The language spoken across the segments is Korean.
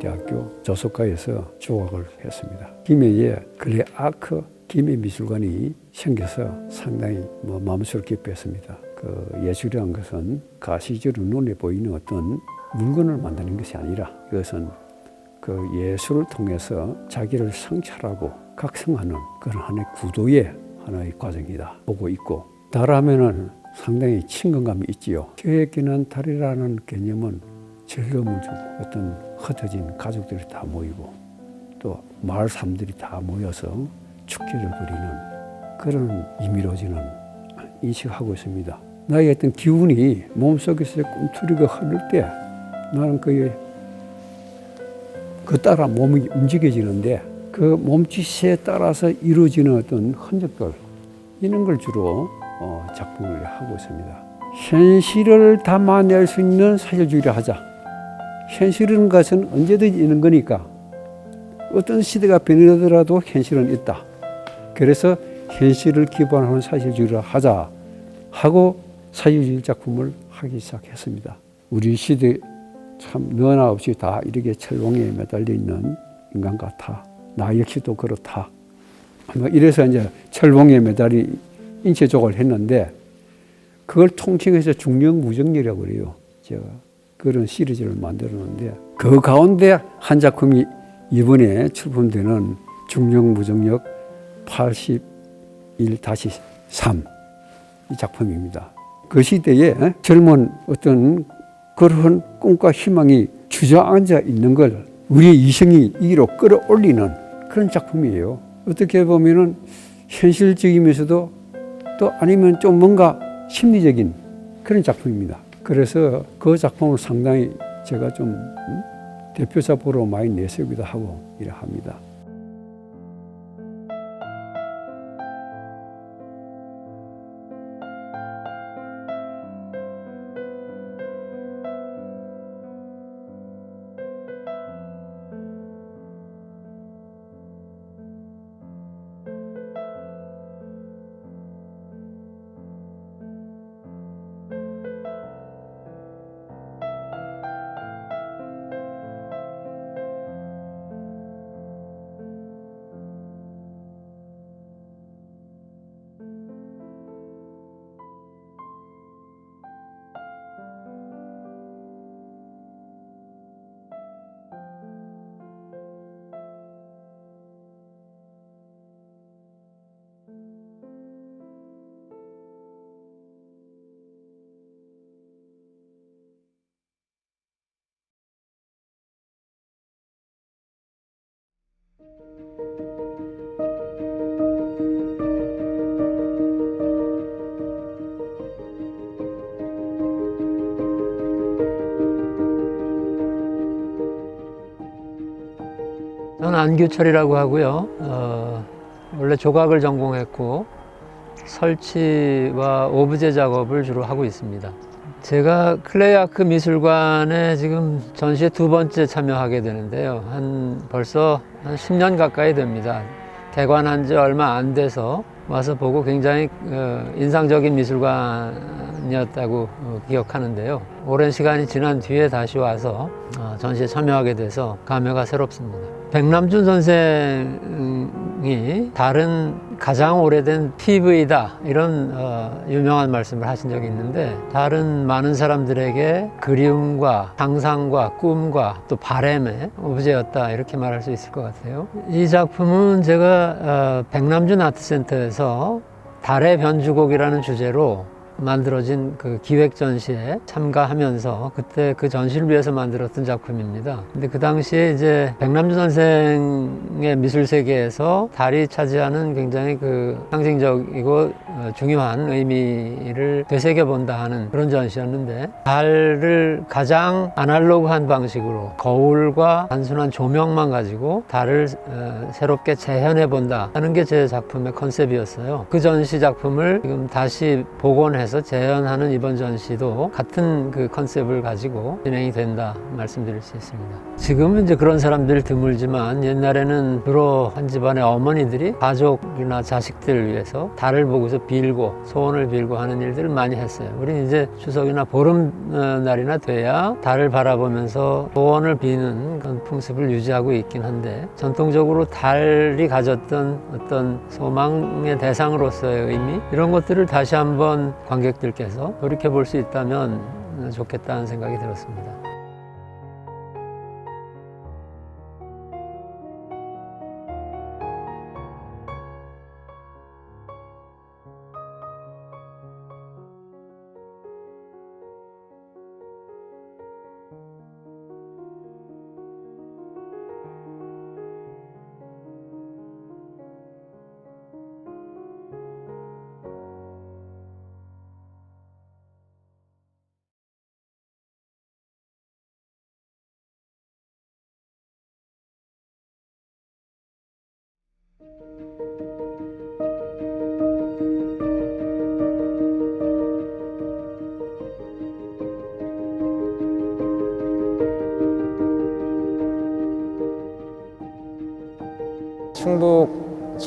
대학교 조속과에서 조각을 했습니다. 김해에 근래 아크 김해 미술관이 생겨서 상당히 뭐 마음속을 기뻐했습니다. 그 예술이란 것은 가시적으로 눈에 보이는 어떤 물건을 만드는 것이 아니라 이것은 그 예술을 통해서 자기를 성찰하고 각성하는 그런 하나의 구도의 하나의 과정이다 보고 있고 달하면은 상당히 친근감이 있지요. 계획기는 달이라는 개념은 즐거움을 주고 어떤 흩어진 가족들이 다 모이고 또 마을 사람들이 다 모여서 축제를 벌이는 그런 의미로 저는 인식하고 있습니다. 나의 어떤 기운이 몸속에서 꿈틀이가 흐를 때 나는 그의 그 따라 몸이 움직여지는데 그 몸짓에 따라서 이루어지는 어떤 흔적들 이런 걸 주로 어, 작품을 하고 있습니다. 현실을 담아낼 수 있는 사실주의를 하자. 현실은 것은 언제든지 있는 거니까 어떤 시대가 변하더라도 현실은 있다. 그래서 현실을 기반으로 사실주의를 하자 하고 사실주의 작품을 하기 시작했습니다. 우리 시대 참 너나 없이 다 이렇게 철봉에 매달려 있는 인간 같아. 나 역시도 그렇다. 뭐 이래서 이제 철봉에 매달린 인체족을 했는데 그걸 통칭해서 중력무정력이라고 그래요. 제가 그런 시리즈를 만들었는데 그 가운데 한 작품이 이번에 출품되는 중력무정력 81-3 이 작품입니다. 그 시대에 젊은 어떤 그런 꿈과 희망이 주저앉아 있는 걸 우리의 이성이 이로 끌어올리는 그런 작품이에요. 어떻게 보면은 현실적이면서도 또 아니면 좀 뭔가 심리적인 그런 작품입니다. 그래서 그 작품을 상당히 제가 좀 음? 대표작으로 많이 내세우기도 하고 이래 합니다. 저는 안규철이라고 하고요. 어, 원래 조각을 전공했고 설치와 오브제 작업을 주로 하고 있습니다. 제가 클레이아크 미술관에 지금 전시에 두 번째 참여하게 되는데요. 한 벌써 한 10년 가까이 됩니다. 개관한 지 얼마 안 돼서 와서 보고 굉장히 어, 인상적인 미술관이었다고 어, 기억하는데요. 오랜 시간이 지난 뒤에 다시 와서 어, 전시에 참여하게 돼서 감회가 새롭습니다. 백남준 선생이 다른 가장 오래된 TV다 이런 어, 유명한 말씀을 하신 적이 있는데 다른 많은 사람들에게 그리움과 상상과 꿈과 또 바램의 오브제였다 이렇게 말할 수 있을 것 같아요. 이 작품은 제가 어, 백남준 아트센터에서 달의 변주곡이라는 주제로 만들어진 그 기획 전시에 참가하면서 그때 그 전시를 위해서 만들었던 작품입니다. 근데 그 당시에 이제 백남주 선생의 미술 세계에서 달이 차지하는 굉장히 그 상징적이고 어, 중요한 의미를 되새겨 본다 하는 그런 전시였는데 달을 가장 아날로그한 방식으로 거울과 단순한 조명만 가지고 달을 어, 새롭게 재현해 본다 하는 게 제 작품의 컨셉이었어요. 그 전시 작품을 지금 다시 복원해서 대해서 재현하는 이번 전시도 같은 그 컨셉을 가지고 진행이 된다 말씀드릴 수 있습니다. 지금은 이제 그런 사람들이 드물지만 옛날에는 주로 한 집안의 어머니들이 가족이나 자식들을 위해서 달을 보고서 빌고 소원을 빌고 하는 일들을 많이 했어요. 우리는 이제 추석이나 보름 어, 날이나 돼야 달을 바라보면서 소원을 비는 그런 풍습을 유지하고 있긴 한데 전통적으로 달이 가졌던 어떤 소망의 대상으로서의 의미 이런 것들을 다시 한번 관객들께서 돌이켜 볼 수 있다면 좋겠다는 생각이 들었습니다.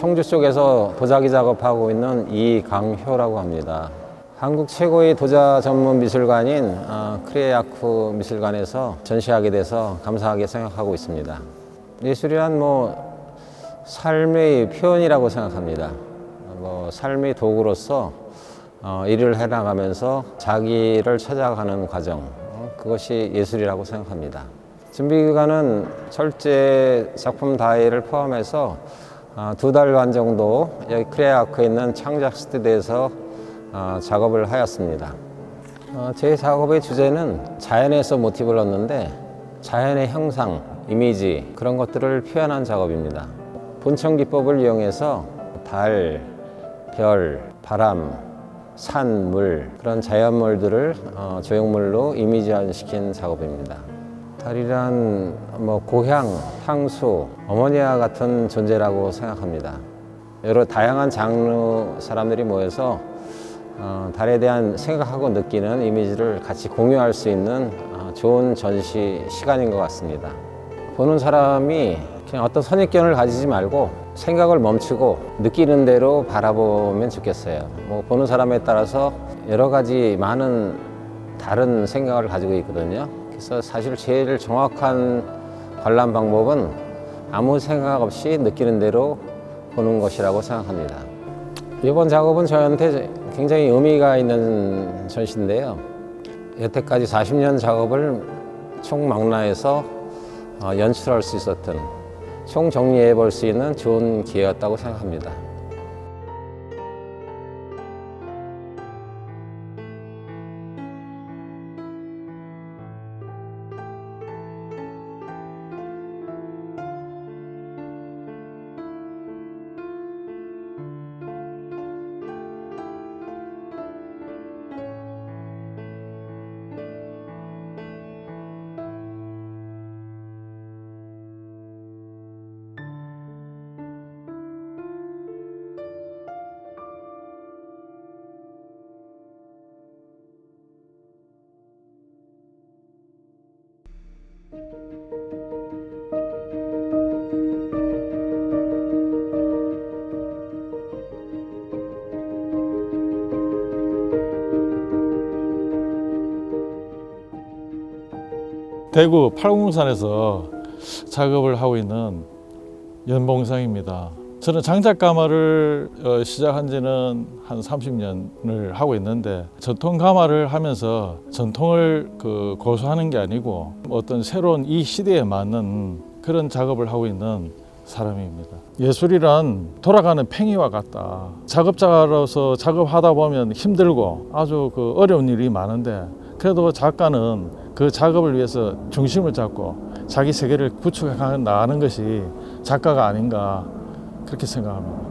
청주 쪽에서 도자기 작업하고 있는 이강효라고 합니다. 한국 최고의 도자 전문 미술관인 어, 크레야쿠 미술관에서 전시하게 돼서 감사하게 생각하고 있습니다. 예술이란 뭐 삶의 표현이라고 생각합니다. 뭐 삶의 도구로서 어, 일을 해나가면서 자기를 찾아가는 과정 어, 그것이 예술이라고 생각합니다. 준비 기간은 철제 작품 다이를 포함해서 어, 두 달간 정도 여기 크레아크에 있는 창작 스튜디오에서 어, 작업을 하였습니다. 어, 제 작업의 주제는 자연에서 모티브를 얻는데 자연의 형상, 이미지 그런 것들을 표현한 작업입니다. 본청 기법을 이용해서 달, 별, 바람, 산, 물 그런 자연물들을 어, 조형물로 이미지화시킨 작업입니다. 달이란 뭐 고향, 향수, 어머니와 같은 존재라고 생각합니다. 여러 다양한 장르 사람들이 모여서 어, 달에 대한 생각하고 느끼는 이미지를 같이 공유할 수 있는 어, 좋은 전시 시간인 것 같습니다. 보는 사람이 그냥 어떤 선입견을 가지지 말고 생각을 멈추고 느끼는 대로 바라보면 좋겠어요. 뭐 보는 사람에 따라서 여러 가지 많은 다른 생각을 가지고 있거든요. 그래서 사실 제일 정확한 관람 방법은 아무 생각 없이 느끼는 대로 보는 것이라고 생각합니다. 이번 작업은 저한테 굉장히 의미가 있는 전시인데요. 여태까지 40년 작업을 총망라해서 어, 연출할 수 있었던 총 정리해 볼 수 있는 좋은 기회였다고 생각합니다. 대구 팔공산에서 작업을 하고 있는 연봉상입니다. 저는 장작 가마를 어, 시작한 지는 한 30년을 하고 있는데 전통 가마를 하면서 전통을 그 고수하는 게 아니고 어떤 새로운 이 시대에 맞는 그런 작업을 하고 있는 사람입니다. 예술이란 돌아가는 팽이와 같다. 작업자로서 작업하다 보면 힘들고 아주 그 어려운 일이 많은데 그래도 작가는 그 작업을 위해서 중심을 잡고 자기 세계를 구축해 나가는 것이 작가가 아닌가 그렇게 생각합니다.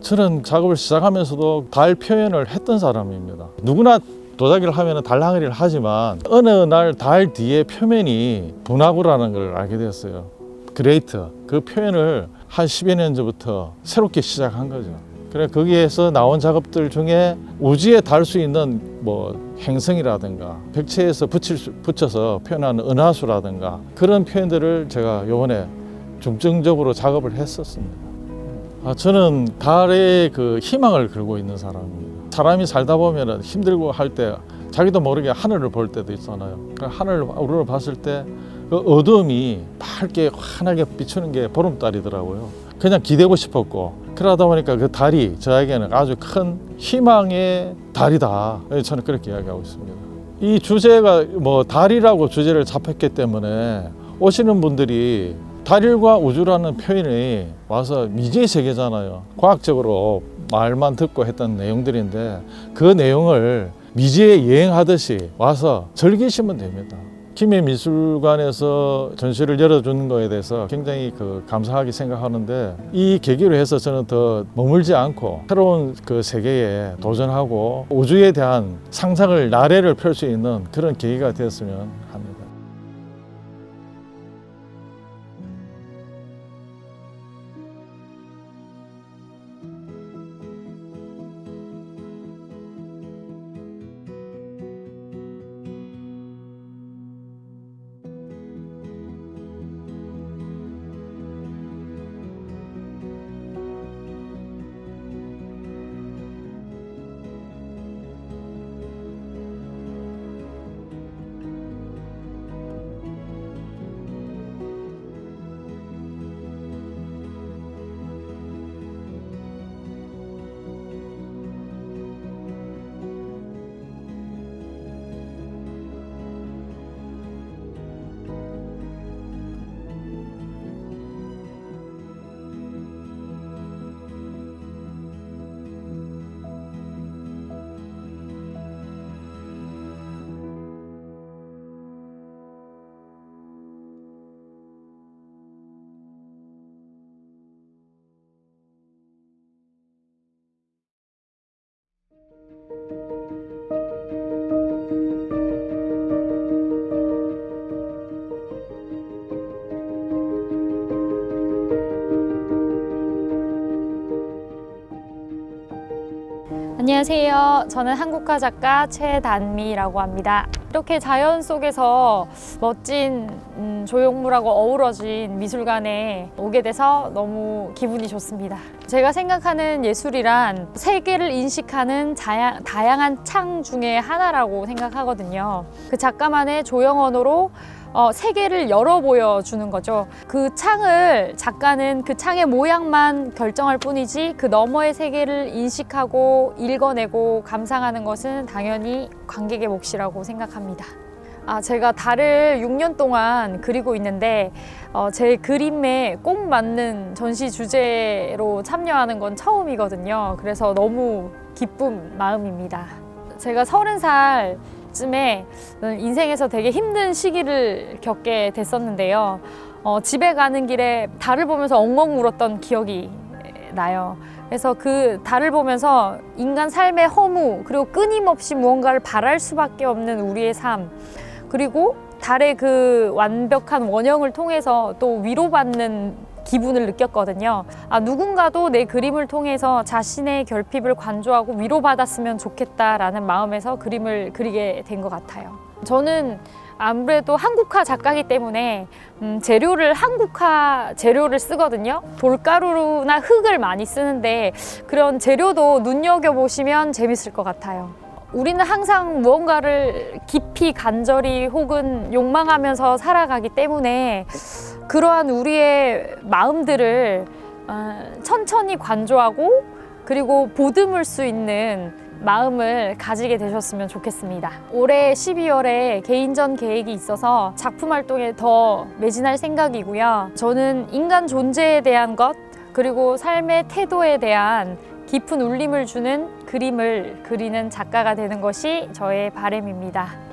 저는 작업을 시작하면서도 달 표현을 했던 사람입니다. 누구나 도자기를 하면 달랑이를 하지만 어느 날 달 뒤에 표면이 분화구라는 걸 알게 되었어요. 그레이트 그 표현을 한 10여 년 전부터 새롭게 시작한 거죠. 그래 거기에서 나온 작업들 중에 우주에 달 수 있는 뭐 행성이라든가 백체에서 붙일 수, 붙여서 표현하는 은하수라든가 그런 표현들을 제가 요번에 중점적으로 작업을 했었습니다. 아, 저는 달에 그 희망을 걸고 있는 사람입니다. 사람이 살다 보면 힘들고 할 때 자기도 모르게 하늘을 볼 때도 있잖아요. 그 하늘을 우러러 봤을 때 그 어둠이 밝게 환하게 비추는 게 보름달이더라고요. 그냥 기대고 싶었고 그러다 보니까 그 달이 저에게는 아주 큰 희망의 달이다. 저는 그렇게 이야기하고 있습니다. 이 주제가 뭐 달이라고 주제를 잡혔기 때문에 오시는 분들이 달일과 우주라는 표현이 와서 미지의 세계잖아요. 과학적으로 말만 듣고 했던 내용들인데 그 내용을 미지에 여행하듯이 와서 즐기시면 됩니다. 김해 미술관에서 전시를 열어주는 거에 대해서 굉장히 그 감사하게 생각하는데 이 계기로 해서 저는 더 머물지 않고 새로운 그 세계에 도전하고 우주에 대한 상상을 나래를 펼 수 있는 그런 계기가 되었으면 안녕하세요. 저는 한국화 작가 최단미라고 합니다. 이렇게 자연 속에서 멋진 음, 조형물하고 어우러진 미술관에 오게 돼서 너무 기분이 좋습니다. 제가 생각하는 예술이란 세계를 인식하는 자야, 다양한 창 중에 하나라고 생각하거든요. 그 작가만의 조형 언어로 어, 세계를 열어 보여주는 거죠. 그 창을 작가는 그 창의 모양만 결정할 뿐이지 그 너머의 세계를 인식하고 읽어내고 감상하는 것은 당연히 관객의 몫이라고 생각합니다. 아, 제가 달을 6년 동안 그리고 있는데 어, 제 그림에 꼭 맞는 전시 주제로 참여하는 건 처음이거든요. 그래서 너무 기쁜 마음입니다. 제가 서른 살 쯤에 인생에서 되게 힘든 시기를 겪게 됐었는데요. 어, 집에 가는 길에 달을 보면서 엉엉 울었던 기억이 나요. 그래서 그 달을 보면서 인간 삶의 허무 그리고 끊임없이 무언가를 바랄 수밖에 없는 우리의 삶 그리고 달의 그 완벽한 원형을 통해서 또 위로받는 기분을 느꼈거든요. 아, 누군가도 내 그림을 통해서 자신의 결핍을 관조하고 위로받았으면 좋겠다라는 마음에서 그림을 그리게 된 것 같아요. 저는 아무래도 한국화 작가이기 때문에 음, 재료를 한국화 재료를 쓰거든요. 돌가루나 흙을 많이 쓰는데 그런 재료도 눈여겨 보시면 재밌을 것 같아요. 우리는 항상 무언가를 깊이 간절히 혹은 욕망하면서 살아가기 때문에 그러한 우리의 마음들을 어, 천천히 관조하고 그리고 보듬을 수 있는 마음을 가지게 되셨으면 좋겠습니다. 올해 12월에 개인전 계획이 있어서 작품 활동에 더 매진할 생각이고요. 저는 인간 존재에 대한 것 그리고 삶의 태도에 대한 깊은 울림을 주는 그림을 그리는 작가가 되는 것이 저의 바람입니다.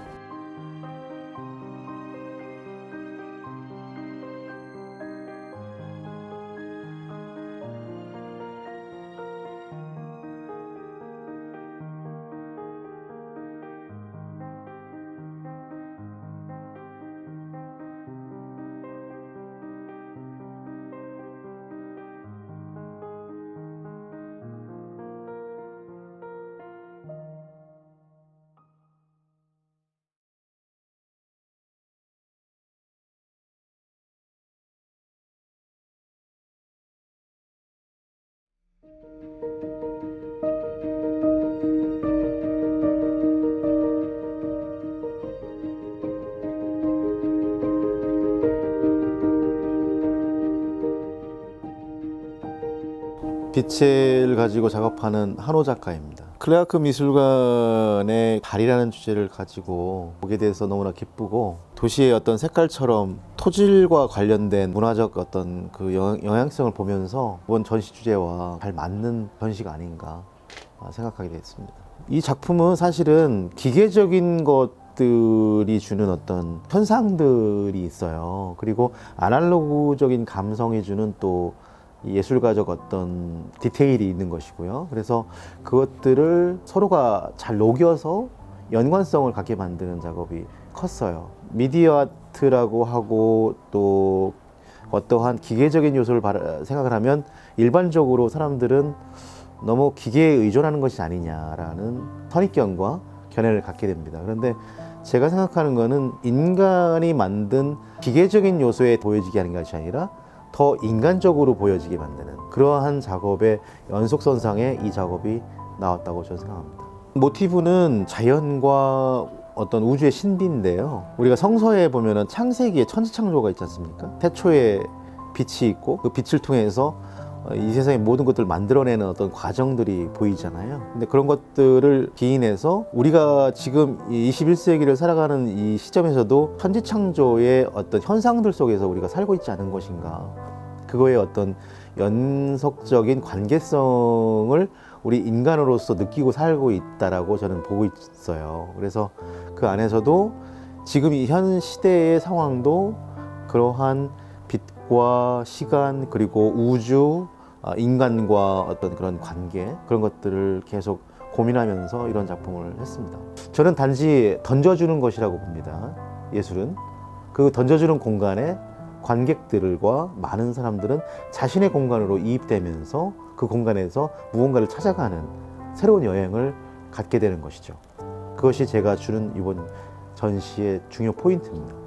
빛을 가지고 작업하는 한호 작가입니다. 클레아크 미술관의 달이라는 주제를 가지고 보게 돼서 너무나 기쁘고 도시의 어떤 색깔처럼 토질과 관련된 문화적 어떤 그 영- 영향성을 보면서 이번 전시 주제와 잘 맞는 전시가 아닌가 생각하게 됐습니다. 이 작품은 사실은 기계적인 것 들이 주는 어떤 현상들이 있어요. 그리고 아날로그적인 감성이 주는 또 예술가적 어떤 디테일이 있는 것이고요. 그래서 그것들을 서로가 잘 녹여서 연관성을 갖게 만드는 작업이 컸어요. 미디어 아트라고 하고 또 어떠한 기계적인 요소를 생각을 하면 일반적으로 사람들은 너무 기계에 의존하는 것이 아니냐라는 선입견과 견해를 갖게 됩니다. 그런데 제가 생각하는 거는 인간이 만든 기계적인 요소에 보여지게 하는 것이 아니라 더 인간적으로 보여지게 만드는 그러한 작업의 연속선상에 이 작업이 나왔다고 저는 생각합니다. 모티브는 자연과 어떤 우주의 신비인데요. 우리가 성서에 보면은 창세기에 천지창조가 있지 않습니까? 태초에 빛이 있고 그 빛을 통해서 어, 이 세상의 모든 것들을 만들어내는 어떤 과정들이 보이잖아요. 근데 그런 것들을 기인해서 우리가 지금 이 21세기를 살아가는 이 시점에서도 천지창조의 어떤 현상들 속에서 우리가 살고 있지 않은 것인가. 그거의 어떤 연속적인 관계성을 우리 인간으로서 느끼고 살고 있다라고 저는 보고 있어요. 그래서 그 안에서도 지금 이 현 시대의 상황도 그러한 빛과 시간 그리고 우주 아, 인간과 어떤 그런 관계 그런 것들을 계속 고민하면서 이런 작품을 했습니다. 저는 단지 던져주는 것이라고 봅니다. 예술은 그 던져주는 공간에 관객들과 많은 사람들은 자신의 공간으로 이입되면서 그 공간에서 무언가를 찾아가는 새로운 여행을 갖게 되는 것이죠. 그것이 제가 주는 이번 전시의 중요 포인트입니다.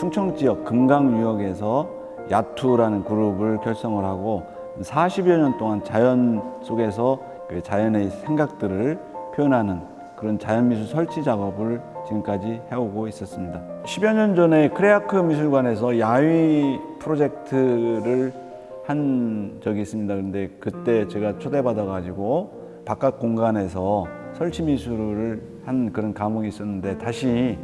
충청 지역 금강 유역에서 야투라는 그룹을 결성을 하고 40여 년 동안 자연 속에서 그 자연의 생각들을 표현하는 그런 자연미술 설치 작업을 지금까지 해오고 있었습니다. 10여 년 전에 크레아크 미술관에서 야외 프로젝트를 한 적이 있습니다. 근데 그때 제가 초대받아가지고 바깥 공간에서 설치 미술을 한 그런 감옥이 있었는데 다시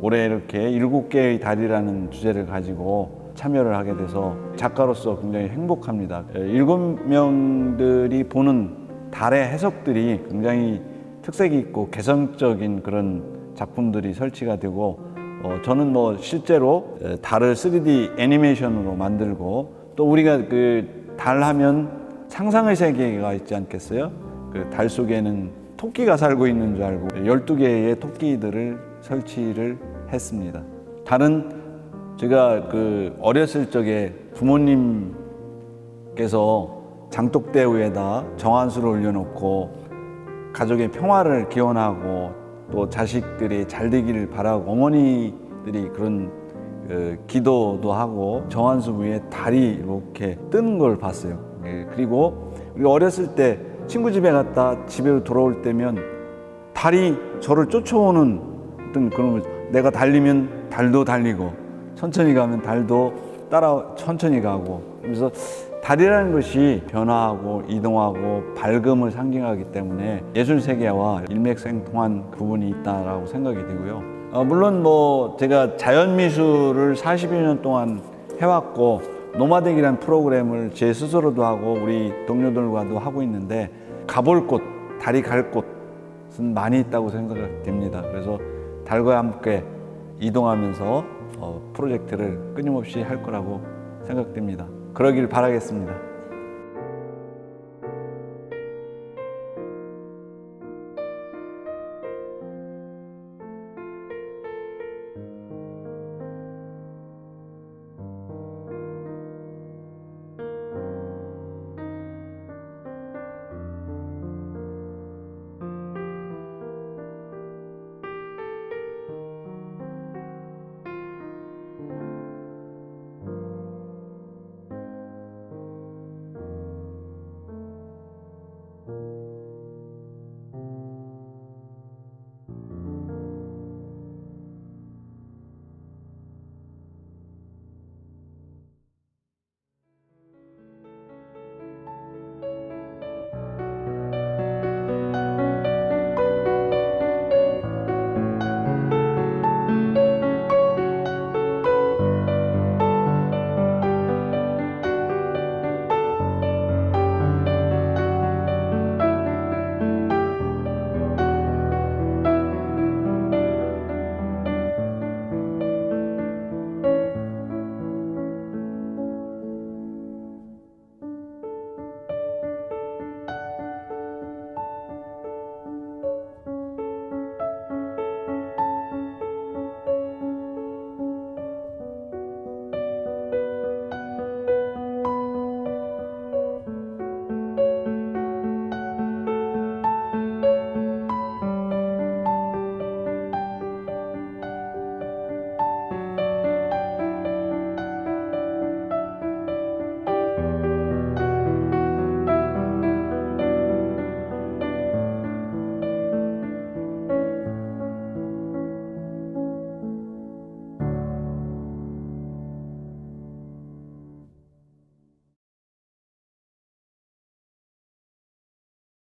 올해 이렇게 일곱 개의 달이라는 주제를 가지고 참여를 하게 돼서 작가로서 굉장히 행복합니다. 에, 일곱 명들이 보는 달의 해석들이 굉장히 특색이 있고 개성적인 그런 작품들이 설치가 되고 어, 저는 뭐 실제로 에, 달을 3D 애니메이션으로 만들고 또 우리가 그 달 하면 상상의 세계가 있지 않겠어요? 그 달 속에는 토끼가 살고 있는 줄 알고 12개의 토끼들을 설치를 했습니다. 달은 제가 그 어렸을 적에 부모님께서 장독대 위에다 정한수를 올려놓고 가족의 평화를 기원하고 또 자식들이 잘 되기를 바라고 어머니들이 그런 그 기도도 하고 정한수 위에 달이 이렇게 뜨는 걸 봤어요. 예, 그리고 우리 어렸을 때 친구 집에 갔다 집에 돌아올 때면 달이 저를 쫓아오는 어떤 그런 거, 내가 달리면 달도 달리고 천천히 가면 달도 따라 천천히 가고 그래서 달이라는 것이 변화하고 이동하고 밝음을 상징하기 때문에 예술 세계와 일맥상통한 부분이 있다라고 생각이 되고요. 어, 물론 뭐 제가 자연 미술을 40여 년 동안 해왔고 노마덱이라는 프로그램을 제 스스로도 하고 우리 동료들과도 하고 있는데 가볼 곳, 달이 갈 곳은 많이 있다고 생각됩니다. 그래서 달과 함께 이동하면서 어, 프로젝트를 끊임없이 할 거라고 생각됩니다. 그러길 바라겠습니다.